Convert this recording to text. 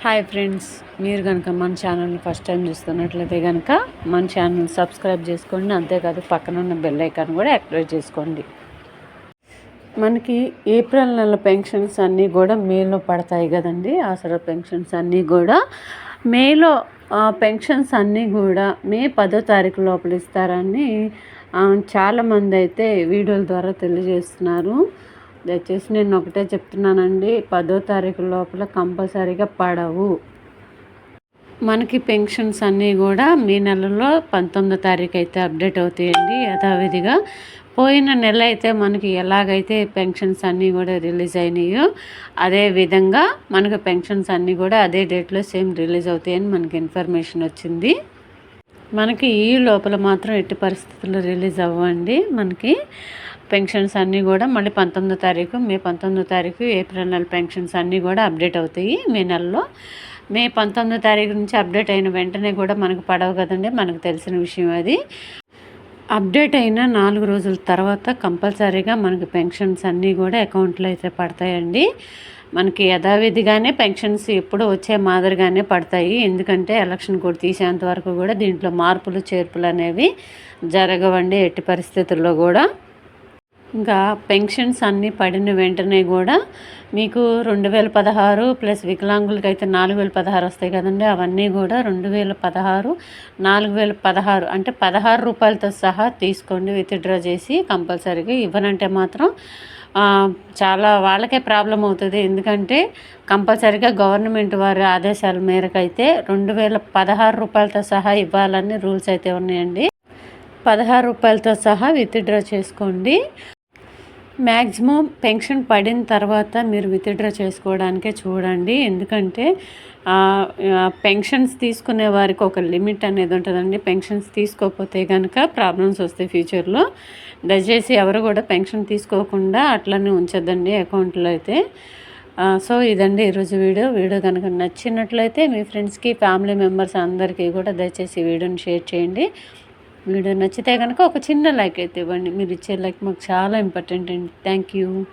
Hi friends మీరు కనుక మన ఛానల్ని ఫస్ట్ టైం చూస్తున్నట్లయితే కనుక మన ఛానల్ సబ్స్క్రైబ్ చేసుకోండి అంతేకాదు పక్కన ఉన్న బెల్ ఐకాన్ కూడా యాక్టివేట్ చేసుకోండి. మనకి ఏప్రిల్ నెల పెన్షన్స్ అన్నీ కూడా మేలో పడతాయి కదండి ఆసరా పెన్షన్స్ అన్నీ కూడా మేలో ఆ, పెన్షన్స్ అన్నీ కూడా మే పదో తారీఖు లోపల ఇస్తారని చాలామంది అయితే వీడియోల ద్వారా తెలియజేస్తున్నారు. దయచేసి నేను ఒకటే చెప్తున్నానండి పదో తారీఖు లోపల కంపల్సరీగా పడవు. మనకి పెన్షన్స్ అన్నీ కూడా మీ నెలలో పంతొమ్మిదో తారీఖు అయితే అప్డేట్ అవుతాయండి యథావిధిగా. పోయిన నెల అయితే మనకి ఎలాగైతే పెన్షన్స్ అన్నీ కూడా రిలీజ్ అయినాయో అదే విధంగా మనకు పెన్షన్స్ అన్నీ కూడా అదే డేట్లో సేమ్ రిలీజ్ అవుతాయని మనకి ఇన్ఫర్మేషన్ వచ్చింది. మనకి ఈ లోపల మాత్రం ఎట్టి పరిస్థితుల్లో రిలీజ్ అవ్వండి మనకి. పెన్షన్స్ అన్నీ కూడా మళ్ళీ పంతొమ్మిదో తారీఖు మే పంతొమ్మిదో తారీఖు ఏప్రిల్ నెల పెన్షన్స్ అన్నీ కూడా అప్డేట్ అవుతాయి మే నెలలో. మే పంతొమ్మిదో తారీఖు నుంచి అప్డేట్ అయిన వెంటనే కూడా మనకు పడవు కదండి మనకు తెలిసిన విషయం అది. అప్డేట్ అయిన నాలుగు రోజుల తర్వాత కంపల్సరీగా మనకి పెన్షన్స్ అన్నీ కూడా అకౌంట్లో అయితే పడతాయండి. మనకి యథావిధిగానే పెన్షన్స్ ఎప్పుడు వచ్చే మాదిరిగానే పడతాయి. ఎందుకంటే ఎలక్షన్ కోడ్ తీసేంత వరకు కూడా దీంట్లో మార్పులు చేర్పులు అనేవి జరగవండి ఎట్టి పరిస్థితుల్లో కూడా. ఇంకా పెన్షన్స్ అన్నీ పడిన వెంటనే కూడా మీకు రెండు వేల పదహారు ప్లస్ వికలాంగులకి అయితే నాలుగు వేల పదహారు వస్తాయి కదండి. అవన్నీ కూడా రెండు వేల పదహారు నాలుగు వేల పదహారు అంటే పదహారు రూపాయలతో సహా తీసుకోండి విత్డ్రా చేసి కంపల్సరీగా ఇవ్వనంటే మాత్రం చాలా వాళ్ళకే ప్రాబ్లం అవుతుంది. ఎందుకంటే కంపల్సరీగా గవర్నమెంట్ వారి ఆదేశాల మేరకు అయితే రెండు వేల పదహారు రూపాయలతో సహా ఇవ్వాలని రూల్స్ అయితే ఉన్నాయండి. పదహారు రూపాయలతో సహా విత్డ్రా చేసుకోండి. మ్యాక్సిమం పెన్షన్ పడిన తర్వాత మీరు విత్డ్రా చేసుకోవడానికే చూడండి. ఎందుకంటే ఆ, పెన్షన్స్ తీసుకునే వారికి ఒక లిమిట్ అనేది ఉంటుందండి. పెన్షన్స్ తీసుకోకపోతే కనుక ప్రాబ్లమ్స్ వస్తాయి ఫ్యూచర్లో. దయచేసి ఎవరు కూడా పెన్షన్ తీసుకోకుండా అట్లనే ఉంచద్దండి అకౌంట్లో అయితే. సో ఇదండి ఈరోజు వీడియో. వీడియో కనుక నచ్చినట్లయితే మీ ఫ్రెండ్స్కి ఫ్యామిలీ మెంబర్స్ అందరికీ కూడా దయచేసి వీడియోని షేర్ చేయండి. వీడియో నచ్చితే కనుక ఒక చిన్న లైక్ అయితే ఇవ్వండి. మీరు ఇచ్చే లైక్ మాకు చాలా ఇంపార్టెంట్ అండి. Thank you.